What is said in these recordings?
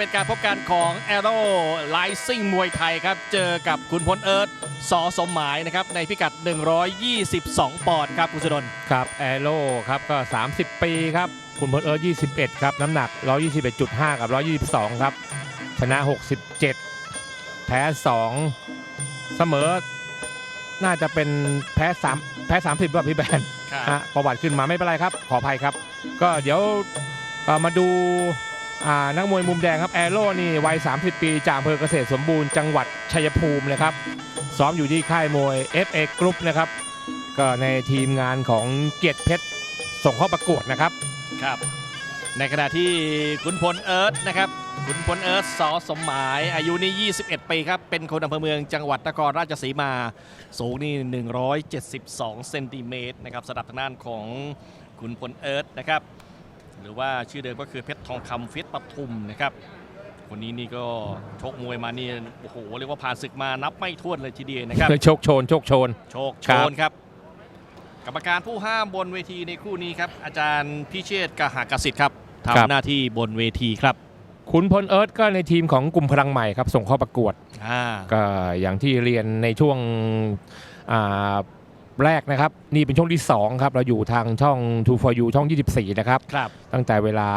เป็นการพบกันของ a อโร่ไลซิ่งมวยไทยครับ เจอกับคุณพลเอิร์ธสอสมหมายนะครับ ในพิกัด 122 ปอนด์ครับคุณสุดนครับแอโร่ครับก็ 30 ปีครับ คุณพลเอิร์ธ21 ครับ น้ำหนัก 121.5 กับ 122 ครับ ชนะ 67 แพ้ 2 เสมอ น่าจะเป็นแพ้ 3 แพ้ 30ว่าพี่แบนฮะประวัติขึ้นมาไม่เป็นไรครับ ขออภัยครับ ก็เดี๋ยวเอ่อมาดูอ่า นักมวยมุมแดงครับแอโร่นี่วัย 30 ปี จากอำเภอเกษตรสมบูรณ์จังหวัดชัยภูมิเลยครับ ซ้อมอยู่ที่ค่ายมวย FA Group นะครับ ก็ในทีมงานของเกียรติเพชรส่งเข้าประกวดนะครับครับ ในขณะที่คุณพลเอิร์ธนะครับคุณพลเอิร์ธสอสมหมาย อายุนี่21 ปีครับ เป็นคนอำเภอเมืองจังหวัดนครราชสีมา สูงนี่ 172 เซนติเมตรนะครับสำหรับทางด้านของคุณพลเอิร์ธนะครับ หรือว่าชื่อเดิมก็คือเพชรทองคำเฟสปทุมนะครับ คนนี้นี่ก็ชกมวยมานี่โอ้โหเรียกว่าผ่านศึกมานับไม่ถ้วนเลยทีเดียวนะครับ โชคโชน โชคโชน โชคโชครับนครับ กรรมการผู้ห้ามบนเวทีในคู่นี้ครับ อาจารย์พิเชษฐ์กหากสิทธิ์ครับ ทำหน้าที่บนเวทีครับขุนพลเอิร์ธก็ในทีมของกลุ่มพลังใหม่ครับ ส่งเข้าประกวด อ่าก็อย่างที่เรียนในช่วงอ่า แรกนะครับ นี่เป็นช่วงที่ 2 ครับ เราอยู่ทางช่อง2 for you ช่อง 24 นะครับ ครับ ตั้งแต่เวลา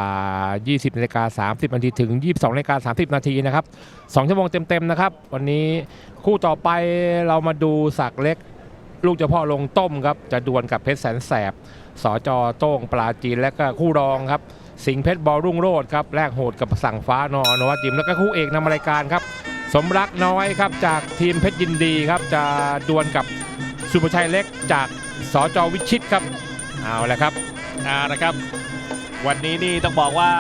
20นาฬิกา30นาทีถึง 22นาฬิกา30 นาทีนะครับ 2 ชั่วโมงเต็ม ๆ นะครับ วันนี้คู่ต่อไปเรามาดูสักดิ์เล็ก ลูกเจ้าพ่อลงต้มครับ จะดวลกับเพชรแสนแสบสอจอโต้งปลาจีนและก็คู่รองครับ สิงห์เพชรบอลรุ่งโรจน์ครับแลกโหดกับสั่งฟ้านอนวัจิมแล้วก็คู่เอกนำรายการครับ สมรักน้อยครับจากทีมเพชรยินดีครับจะดวลกับ สุภชัยเล็กจากสอจอวิชิตครับเอาละครับอ่านะครับ วันนี้นี่ต้องบอกว่า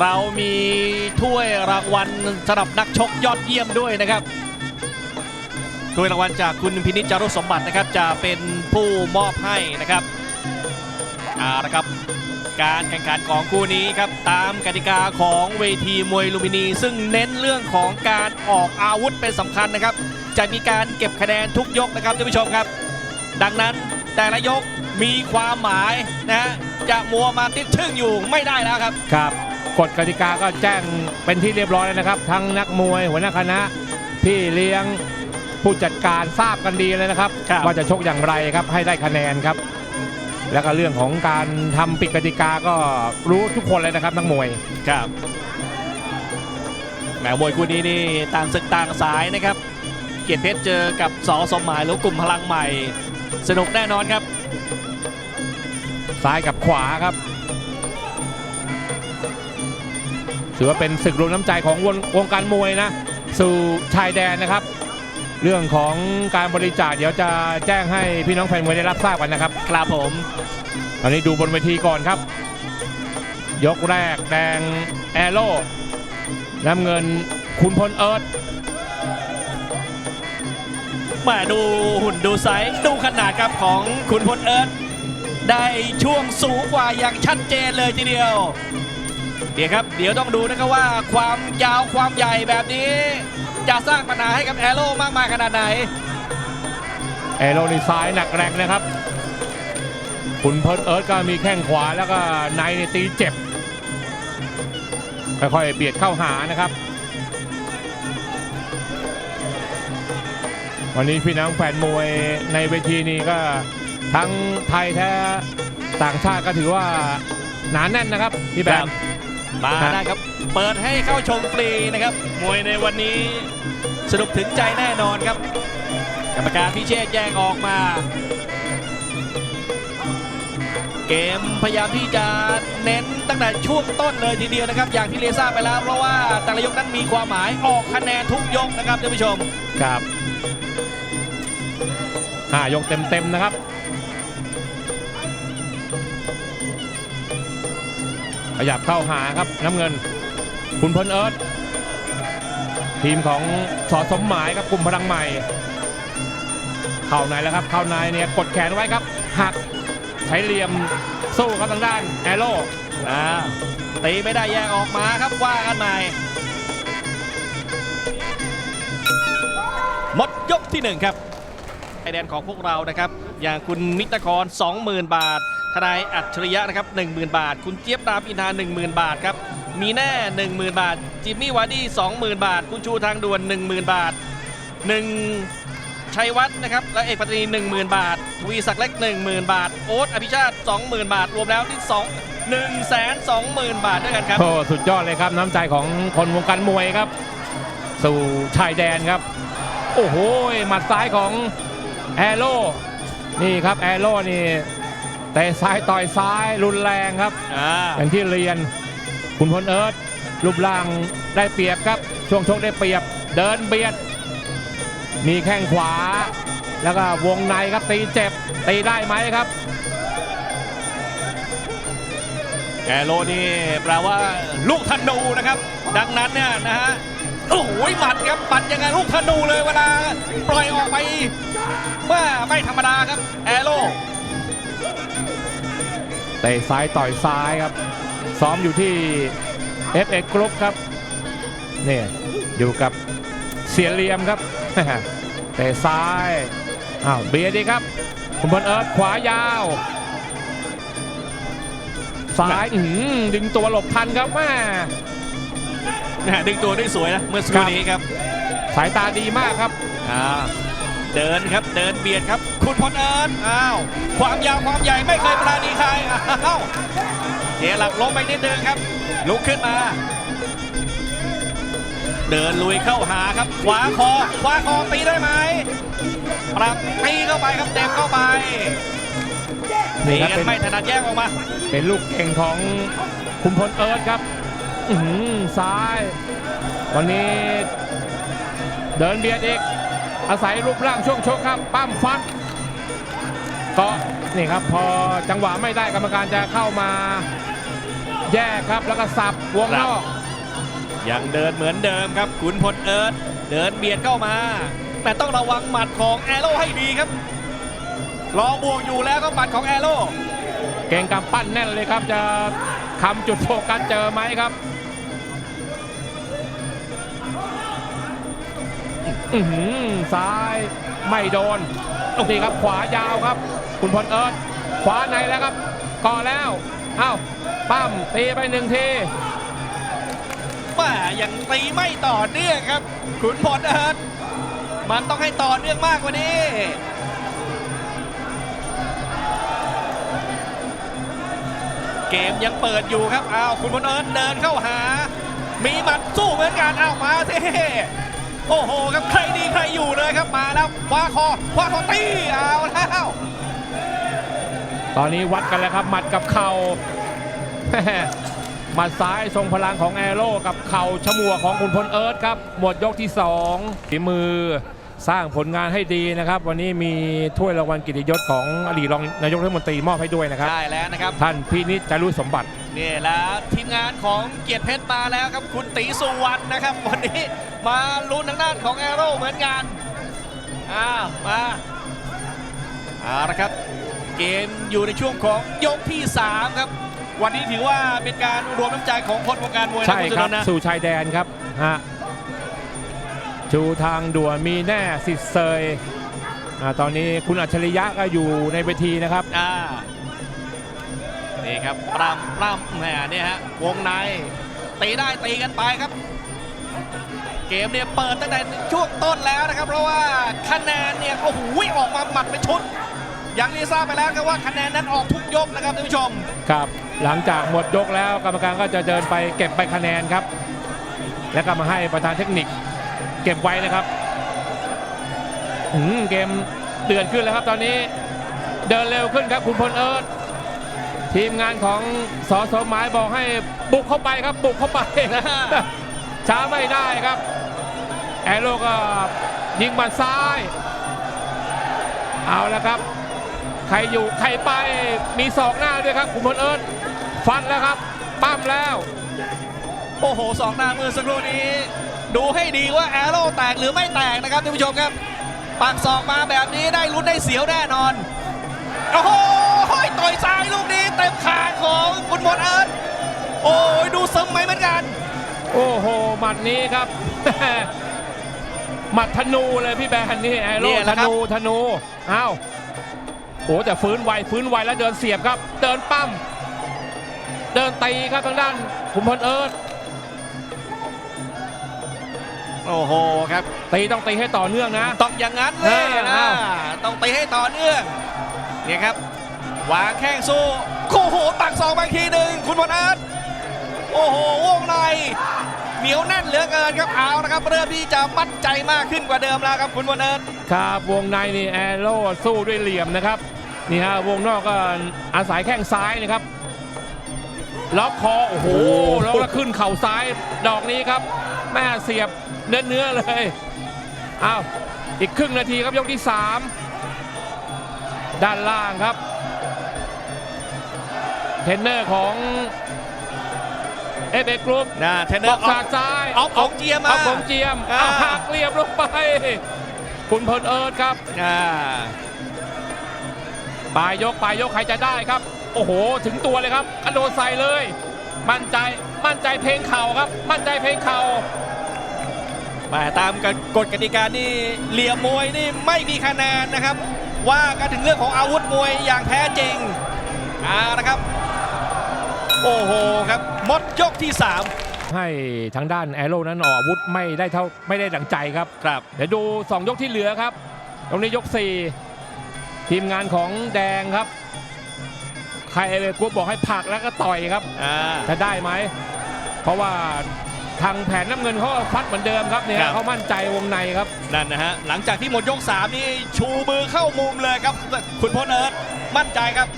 เรามีถ้วยรางวัลสำหรับนักชกยอดเยี่ยมด้วยนะครับถ้วยรางวัลจากคุณพินิจจารุสมบัตินะครับจะเป็นผู้มอบให้นะครับอ่านะครับ การแข่งขันของคู่นี้ครับ ตามกติกาของเวทีมวยลุมพินี ซึ่งเน้นเรื่องของการออกอาวุธเป็นสำคัญนะครับ จะมีการเก็บคะแนนทุกยกนะครับท่านผู้ชมครับ ดังนั้นแต่ละยกมีความหมายนะฮะจะมัวมาติดชึ่งอยู่ไม่ได้แล้วครับครับกฎกติกาก็แจ้งเป็นที่เรียบร้อยแล้วนะครับ ทั้งนักมวยหัวหน้าคณะพี่เลี้ยงผู้จัดการทราบกันดีเลยนะครับครับว่าจะชกอย่างไรครับให้ได้คะแนนครับ แล้วก็เรื่องของการทำปิดกติกาก็รู้ทุกคนเลยนะครับนักมวยครับแหมมวยคู่นี้นี่ต่างศึกต่างสายนะครับ เกียรติเพชรเจอกับสอสมหมายหรือกลุ่มพลังใหม่ สนุกแน่นอนครับ ซ้ายกับขวาครับถือว่าเป็นศึกรวมน้ำใจของวงวงการมวยนะ สู่ชายแดนนะครับ เรื่องของการบริจาคเดี๋ยวจะแจ้งให้พี่น้องแฟนมวยได้รับทราบกันนะครับครับผมตอนนี้ดูบนเวทีก่อนครับ ยกแรกแดงแอโร่น้ำเงินคุณพลเอิร์ธมาดูหุ่นดูไซส์ดูขนาดครับของคุณพลเอิร์ธได้ช่วงสูงกว่าอย่างชัดเจนเลยทีเดียว เดี๋ยวครับ เดี๋ยวต้องดูนะครับว่าความยาวความใหญ่แบบนี้ จะสร้างปัญหาให้กับแอโร่มากมายขนาดไหน แอโร่นี่ซ้ายหนักแรงนะครับ คุณพลเอิร์ธก็มีแข้งขวาแล้วก็ในายนี่ตีเจ็บ ค่อยๆเบียดเข้าหานะครับ วันนี้พี่น้องแฟนมวยในเวทีนี้ก็ทั้งไทยแท้ต่างชาติก็ถือว่าหนาแน่นนะครับพี่แบครัมบมาครับได้ครับ เปิดให้เข้าชมฟรีนะครับ มวยในวันนี้สนุกถึงใจแน่นอนครับ กรรมการพิเชษแยกออกมา เกมพยายามที่จะเน้นตั้งแต่ช่วงต้นเลยทีเดียวนะครับ อย่างที่เรียทราบไปแล้วเพราะว่าแต่ละยกนั้นมีความหมายออกคะแนนทุกยกนะครับท่านผู้ชมครับห้ายกเต็มๆนะครับขยับเข้าหาครับน้ำเงิน คุณพลเอิร์ธทีมของสอสมหมายครับกลุ่มพลังใหม่ เข้าในแล้วครับเข้าในเนี่ยกดแขนไว้ครับหักใช้เหลี่ยมสู้ครับทางด้านแอโร่อ่าตีไม่ได้แยกออกมาครับว่ากันใหม่หมดยกที่หนึ่งครับไอแดนของพวกเรานะครับ อย่างคุณมิตรกร20,000 บาท ทนายอัจฉริยะนะครับ 10,000 บาท คุณเจี๊ยบรามอินทา10,000 บาทครับ มีแน่ 10,000 บาท จิมมี่วาร์ดี้20,000 บาท คุณชูทางด่วน 10,000 บาท 1 ชัยวัฒน์นะครับ และเอกปัตตานี10,000 บาท วีศักดิ์เล็ก 10,000 บาท โอ๊ตอภิชาติ 20,000 บาท รวมแล้วที่ 2 1 2 0 0 0 0 บาทด้วยกันครับ โอ้สุดยอดเลยครับ น้ำใจของคนวงการมวยครับ สู่ชายแดนครับ โอ้โหหมัดซ้ายของแอโร่นี่ครับแอโร่นี่เตะซ้ายต่อยซ้ายรุนแรงครับอ่าอย่างที่เรียน คุณพลเอิร์ธรูปร่างได้เปรียบครับ ช่วงชกได้เปรียบ เดินเบียด มีแข้งขวา แล้วก็วงในครับตีเจ็บ ตีได้ไหมครับแอโรนี่แปลว่าลูกธนูนะครับ ดังนั้นเนี่ยนะฮะโอ้โหหมัดครับหมัดยังไงลูกธนูเลยเวลาปล่อยออกไปเมื่อไม่ธรรมดาครับแอโรเตะซ้ายต่อยซ้ายครับ ซ้อมอยู่ที่ FX Group ครับนี่อยู่กับเสียเหลียมครับเตะซ้ายอ้าวเบียดดีครับคุณพลเอิร์ธขวายาวซ้ายอื้อหือดึงตัวหลบทันครับแม่นะฮะดึงตัวได้สวยนะเมื่อสักครู่นี้ครับ สายตาดีมากครับอ่าเดินครับเดินเบียดครับ คุณพลเอิญอ้าวความยาวความใหญ่ไม่เคยปราณีใครอ้าว เสียหลักล้มไปนิดนึงครับ ลุกขึ้นมา เดินลุยเข้าหาครับขวาคอขวาคอตีได้ไหมปรับตีเข้าไปครับเต็มเข้าไปตีนี่ครับกันเป็นไม่ถนัดแยกออกมา เป็นลูกเก่งของคุณพลเอิร์ธครับอื้อหือซ้าย วันนี้เดินเบียดอีกอาศัยรูปร่างช่วงชกครับ ปั้มฟัดก็ นี่ครับพอจังหวะไม่ได้กรรมการจะเข้ามา แยกครับแล้วก็สับวงนอกยังเดินเหมือนเดิมครับขุนพลเอิร์ธเดินเบียดเข้ามา แต่ต้องระวังหมัดของแอโร่ให้ดีครับรอบวกอยู่แล้วก็หมัดของแอโร่เก่งกำปั้นแน่นเลยครับจะคำจุดโฟกัสเจอไหมครับอื้อหือซ้ายไม่โดนนี่ครับขวายาวครับ คุณพลเอิร์ธขวาในแล้วครับก่อแล้วเอ้าปั้มตีไปหนึ่งทีว่ายังตีไม่ต่อเนื่องครับขุนพลเอิร์ธมันต้องให้ต่อเนื่องมากกว่านี้เกมยังเปิดอยู่ครับอ้าวคุณพลเอิร์ธเดินเข้าหา มีหมัดสู้เหมือนกันอ้าวมาสิโอ้โหครับใครดีใครอยู่เลยครับมาแล้วคว้าคอคว้าคอตีเอาแล้ว ตอนนี้วัดกันแล้วครับหมัดกับเข่าหมัดซ้ายทรงพลังของแอโร่กับเข่าฉมัวของคุณพลเอิร์ธครับหมดยกที่2ฝีมือสร้างผลงานให้ดีนะครับ วันนี้มีถ้วยรางวัลกิตยศของอดีตรองนายกรัฐมนตรีมอบให้ด้วยนะครับใช่แล้วนะครับ ท่านพินิจจารุสมบัตินี่แล้วทีมงานของเกียรติเพชรมาแล้วครับคุณตีสุวรรณนะครับ วันนี้มาลุ้นทางด้านของแอโร่เหมือนกันอ้าวมาเอาละครับ เกมอยู่ในช่วงของยกที่ 3 ครับ วันนี้ถือว่าเป็นการรวมน้ำใจของคนวงการมวยนะใช่คุณสุครันบนท์นะสู่ชายแดนครับฮะชูทางด่วนมีแน่สิทธิ์เซยอ่าตอนนี้คุณอัจฉริยะก็อยู่ในเวทีนะครับ อ่านี่ครับปรำปรำแหมเนี่ยฮะวงในตีได้ตีกันไปครับ เกมเนี่ยเปิดตั้งแต่ช่วงต้นแล้วนะครับ เพราะว่าคะแนนเนี่ยโอ้โหออกมาหมัดเป็นชุด อย่างที่ทราบไปแล้วครับว่าคะแนนนั้นออกทุกยกนะครับท่านผู้ชม ครับ หลังจากหมดยกแล้วกรรมการก็จะเดินไปเก็บใบคะแนนครับ แล้วก็มาให้ประธานเทคนิค เก็บไว้นะครับอืมเกมเดือดขึ้นแล้วครับตอนนี้ เดินเร็วขึ้นครับคุณพลเอิร์ธทีมงานของสอสมหมายบอกให้บุกเข้าไปครับ บุกเข้าไปนะช้าไม่ได้ครับ แอโรก็ยิงหมัดซ้าย เอาแล้วครับ ใครอยู่ใครไปมีศอกหน้าด้วยครับคุณพลเอิร์ธฟันแล้วครับปั้มแล้ว โอ้โหสองหน้ามือสักครู่นี้ ดูให้ดีว่าแอโร่แตกหรือไม่แตกนะครับท่านผู้ชมครับปักศอกมาแบบนี้ได้ลุ้นได้เสียวแน่นอน โอ้โหต่อยซ้ายลูกนี้เต็มขาของคุณพลเอิร์ธโอ้ยดูซึมไหมเหมือนกัน โอ้โหหมัดนี้ครับหมัดธนูเลยพี่แบนนี่แอเนี่โร่ยแหธละครับนูธนูอ้าว โอ้แต่ฟื้นไวฟื้นไวแล้วเดินเสียบครับ เดินปั้มเดินตีครับทางด้านขุนพลเอิร์ธโอ้โหครับ ตีต้องตีให้ต่อเนื่องนะ ต้องอย่างนั้นเลยเออนะเอาต้องไปให้ต่อเนื่องเนี่ยครับวางแข้งสู้โอ้โหตักสองบางทีหนึ่งคุณวันอาร์ตโอ้โหวงในเหนียวแน่นเหลือเกินครับเอานะครับเริ่มที่จะมั่นใจมากขึ้นกว่าเดิมแล้วครับคุณวันอาร์ตครับวงในนี่แอโร่สู้ด้วยเหลี่ยมนะครับ นี่ฮะวงนอกก็อาศัยแข้งซ้ายนะครับล็อกคอโอ้โหแล้วก็ขึ้นเข่าซ้ายดอกนี้ครับ แม่เสียบเนื้อเนื้อๆเลยอ้าวอีกครึ่งนาทีครับยกที่ 3 ด้านล่างครับ เทรนเนอร์ของเอฟเอกรุ๊ปนะเทรนเนบออกร์ออสากฟซ้ายออฟของเจียมมาเอาผมเจียมอ่าเอาหักเรียบลงไป คุณพลเอิร์ดครับอ่า ปลายยกปลายยกใครจะได้ครับ โอ้โห ถึงตัวเลยครับกระโดดใส่เลย มั่นใจมั่นใจเพลงเข่าครับ มั่นใจเพลงเข่าแต่ตามกฎกติกานี่เหลี่ยมมวยนี่ไม่มีคะแนนนะครับ ว่ากันถึงเรื่องของอาวุธมวยอย่างแท้จริงเอาละครับ โอ้โหครับหมดยกที่ 3 ให้ทางด้านแอโร่นั้นออกอาวุธไม่ได้เท่าไม่ได้ดังใจครับครับเดี๋ยวดู 2 ยกที่เหลือครับ ตรงนี้ยก 4 ทีมงานของแดงครับ ใครเอเวกรุ๊ปบอกให้ผลักแล้วก็ต่อยครับอ่าจะได้ไหม เพราะว่าทางแผนน้ำเงินเขาก็ฟัดเหมือนเดิมครับเนี่ยครับเขามั่นใจวงในครับนั่นนะฮะหลังจากที่หมดยก3นี่ชูมือเข้ามุมเลยครับ คุณพลเอิร์ธมั่นใจครับ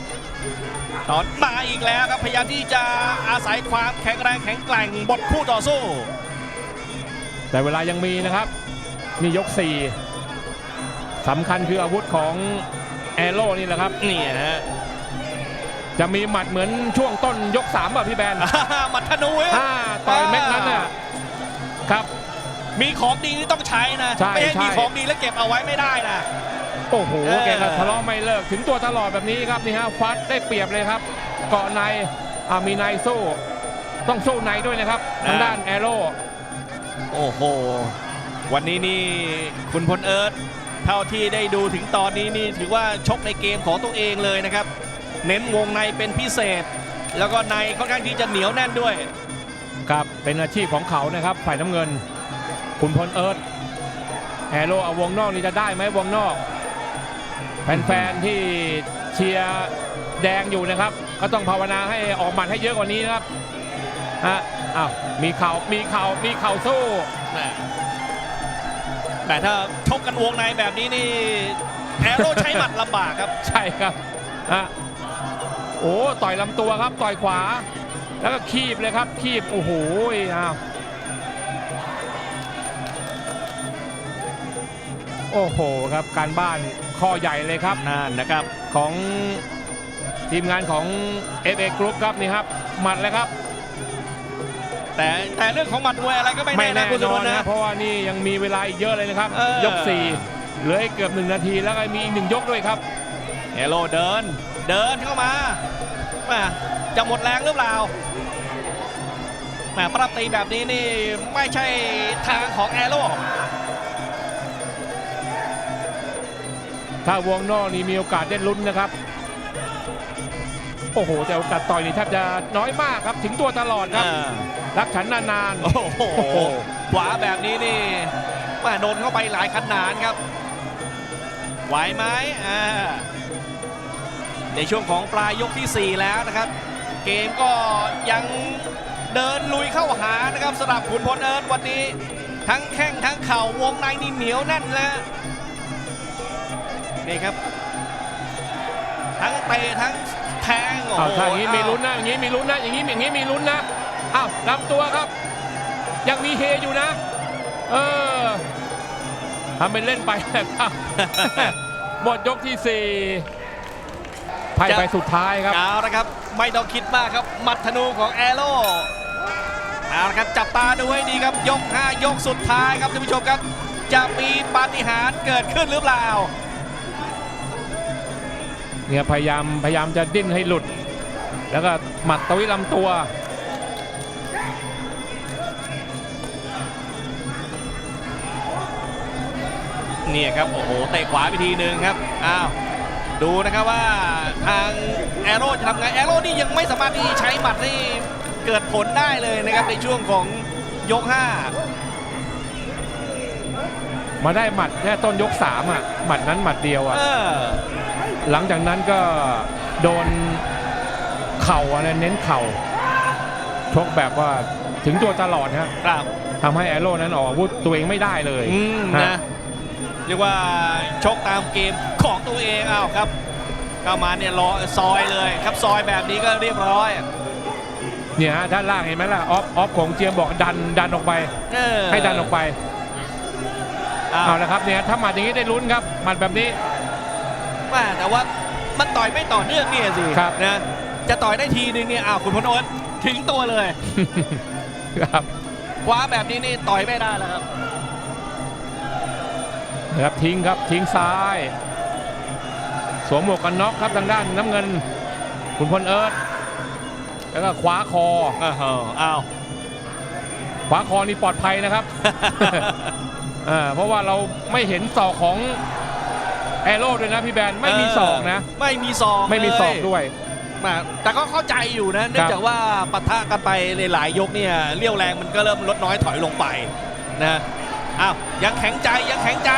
ตอนมาอีกแล้วครับพยายามที่จะอาศัยความแข็งแรงแข็งแกร่งบทคู่ต่อสู้ แต่เวลายังมีนะครับนี่ยก4สำคัญคืออาวุธของ แอโร่นี่แหละครับนี่ฮะจะมีหมัดเหมือนช่วงต้นยก3ป่ะพี่แบนอ่าหมัดธนูฮะอ่าต่อยเม็ดนั้นน่ะครับ มีของดีนี่ต้องใช้นะใช่ไม่ใช่ใช่มีของดีแล้วเก็บเอาไว้ไม่ได้นะโอ้โหเออแกก็ทะเลาะไม่เลิกถึงตัวตลอดแบบนี้ครับนี่ฮะฟัดได้เปรียบเลยครับ เกาะในอ่ามีในสู้ต้องสู้ในด้วยนะครับทางด้านแอโร่โอ้โหวันนี้นี่คุณพลเอิร์ธ เท่าที่ได้ดูถึงตอนนี้นี่ถือว่าชกในเกมของตัวเองเลยนะครับ เน้นวงในเป็นพิเศษ แล้วก็ในค่อนข้างที่จะเหนียวแน่นด้วย ครับเป็นอาชีพของเขานะครับฝ่ายน้ำเงิน คุณพลเอิร์ธแอโร่เอาวงนอกนี่จะได้ไหมวงนอก แฟนๆที่เชียร์แดงอยู่นะครับ ก็ต้องภาวนาให้ออกหมัดให้เยอะกว่านี้นะครับฮะอ้าวมีเข่ามีเข่ามีเข่าสู้ แต่ถ้าชกกันวงในแบบนี้นี่แอโร่ใช้หมัดลำบากครับ ใช่ครับฮะโอ้ต่อยลำตัวครับต่อยขวา แล้วก็คีบเลยครับคีบโอ้โหอ้าวโอ้โหครับการบ้านข้อใหญ่เลยครับนั่นนะครับของทีมงานของ FA Group ครับนี่ครับหมัดเลยครับ แต่แต่เรื่องของหมัดมวยอะไรก็ไม่ไม่แน่แน่นะคุณนสุอพนลนะ นะเพราะว่านี่ยังมีเวลาอีกเยอะเลยนะครับ เออ ยก4เหลืออีกเกือบหนึ่งนาทีแล้วก็มีอีกหนึ่งยกด้วยครับแอโร่เดิน เดินเข้ามาแหม่จะหมดแรงหรือเปล่าแหมปรับตีแบบนี้นี่ไม่ใช่ทางของแอโร่ถ้าวงนอกนี่มีโอกาสได้ลุ้นนะครับ โอ้โหแต่โอกาสต่อยนี่แทบจะน้อยมากครับถึงตัวตลอดครับ อ่ารักฉันนานโอ้โหขวาแบบนี้นี่แหม่โดนเข้าไปหลายขนาดครับ ไหวไหมอ่าในช่วงของปลายยกทีสี่4 แล้วนะครับ เกมก็ยังเดินลุยเข้าหานะครับสำหรับขุนพลเอิร์ธวันนี้ ทั้งแข้งทั้งเข่าวงในนี่เหนียวแน่นแล้วนี่ครับ ทั้งเตะทั้งแทงๆโอ้อ้าวโหถ้าอย่างนี้มีลุ้นนะอย่างนี้มีลุ้นนะอย่างนี้อย่างนี้มีลุ้นนะอ้าวลำตัวครับ ยังมีเฮอยู่นะ เออทำเป็นเล่นไปนะครับ หมดยกที่สี่ไพ่ไปสุดท้ายครับ เอาละครับ ไม่ต้องคิดมากครับหมัดธนูของแอโร่เอาละครับจับตาดูให้ดีครับยก 5 ยกสุดท้ายครับท่านผู้ชมครับ จะมีปาฏิหาริย์เกิดขึ้นหรือเปล่า เนี่ยพยายามพยายามจะดิ้นให้หลุด แล้วก็หมัดตวิลำตัว เนี่ยครับ โอ้โหเตะขวาไปทีหนึ่งครับ อ้าว ดูนะครับว่าทางแอโร่จะทำไงแอโร่นี่ยังไม่สามารถที่ใช้หมัดนี่เกิดผลได้เลยนะครับในช่วงของยก 5มาได้หมัดแค่ต้นยกสามอะ หมัดนั้นหมัดเดียวอะเออ หลังจากนั้นก็โดนเข่าอะไรเน้นเข่าชกแบบว่าถึงตัวตลอดฮะครับทำให้แอโร่นั้นออกอาวุธตัวเองไม่ได้เลยอืมฮะนะเรียกว่าชกตามเกมของตัวเองอ้าวครับเข้ามาเนี่ยรอซอยเลยครับซอยแบบนี้ก็เรียบร้อยเนี่ยฮะด้านล่างเห็นไหมล่ะออฟออฟของเจียมบอกดันดันออกไปเออให้ดันออกไปอ้าวเอาละครับเนี่ยถ้าหมัดอย่างนี้ได้ลุ้นครับหมัดแบบนี้ แม่แต่ว่ามันต่อยไม่ต่อเนื่องเนี่ยสิครับ นะจะต่อยได้ทีนึงเนี่ยอ้าวคุณพลโอนถึงตัวเลยครับคว้าแบบนี้นี่ต่อยไม่ได้แล้วครับนะครับทิ้งครับทิ้งซ้าย สวมหมวกกันน็อกครับทางด้านน้ำเงินคุณพลเอิร์ธแล้วก็คว้าคออ้าวอ้าวขวาคอนี่ปลอดภัยนะครับ อ่าเพราะว่าเราไม่เห็นศอกของแอโร่ด้วยนะพี่แบนไม่มีศอกนะ ไม่มีศอกไม่มีศอกเลยด้วยมาแต่ก็เข้าใจอยู่นะเนื่องจากว่าปะทะกันไปหลายๆยกเนี่ยเรี่ยวแรงมันก็เริ่มลดน้อยถอยลงไปนะอ้าวยังแข็งใจยังแข็งใจ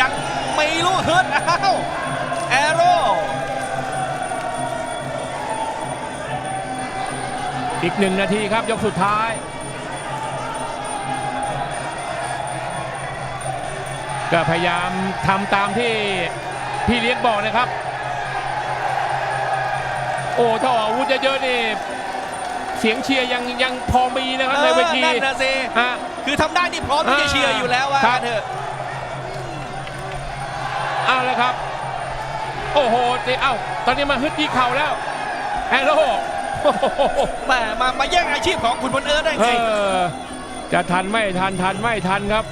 ยังไม่รู้ฮึดอ้าวแอโร่อีกหนึ่งนาทีครับยกสุดท้าย ก็พยายามทำตามที่พี่เลี้ยงบอกนะครับ โอ้ถ้าออกอาวุธเยอะๆนี่เสียงเชียร์ยังยังพอมีนะครับในเวทีนั่นนะสิฮะคือทำได้นี่พร้อมที่จะอ่าเชียร์อยู่แล้วว่าครับงั้นเถอะเอาละครับ โอ้โหเอ้าตอนนี้มาฮึดที่เข่าแล้วแอโร่โอ้โหแหมมามาแย่งอาชีพของคุณพลเอิร์ธได้เอจริงอจะทันไม่ทันทันไม่ทันครับ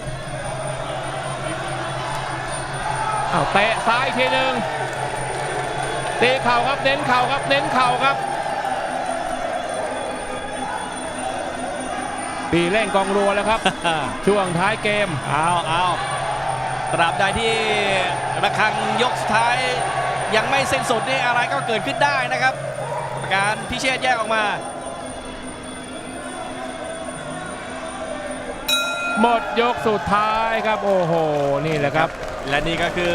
เอาเตะซ้ายอีกทีหนึ่งเตะเข่าครับเน้นเข่าครับเน้นเข่าครับ ปีเร่งกองรัวแล้วครับ ช่วงท้ายเกมเอาเอาตราบใดที่ระฆังยกสุดท้ายยังไม่สิ้นสุดนี่อะไรก็เกิดขึ้นได้นะครับกรรมการพิเชษแยกออกมา หมดยกสุดท้ายครับโอ้โหนี่แหละครับ และนี่ก็คือ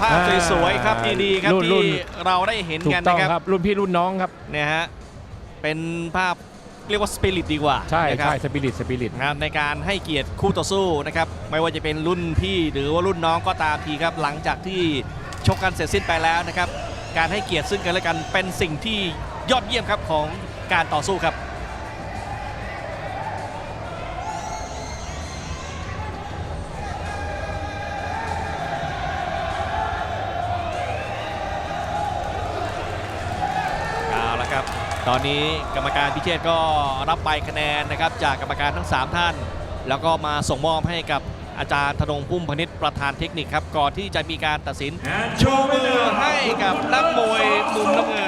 ภาพอ่าสวยๆครับดีๆครับรุ่นรุ่ที่น เราได้เห็นถูกักนต้องนะครับครับรุ่นพี่รุ่นน้องครับ เนี่ยฮะเป็นภาพเรียกว่าสปิริตดีกว่าใช่นะครัใช่บ สปิริตสปิริต นะครับในการให้เกียรติคู่ต่อสู้นะครับไม่ว่าจะเป็นรุ่นพี่หรือว่ารุ่นน้องก็ตามทีครับ หลังจากที่ชกกันเสร็จสิ้นไปแล้วนะครับ การให้เกียรติซึ่งกันและกันเป็นสิ่งที่ยอดเยี่ยมครับของการต่อสู้ครับ ตอนนี้กรรมการพิเชษก็รับใบคะแนนนะครับจากกรรมการทั้ง 3 ท่าน แล้วก็มาส่งมอบให้กับอาจารย์ธนงพุ่มพนิษฐ์ประธานเทคนิคครับ ก่อนที่จะมีการตัดสินชูมือให้กับนักมวยมุมน้ำเงิน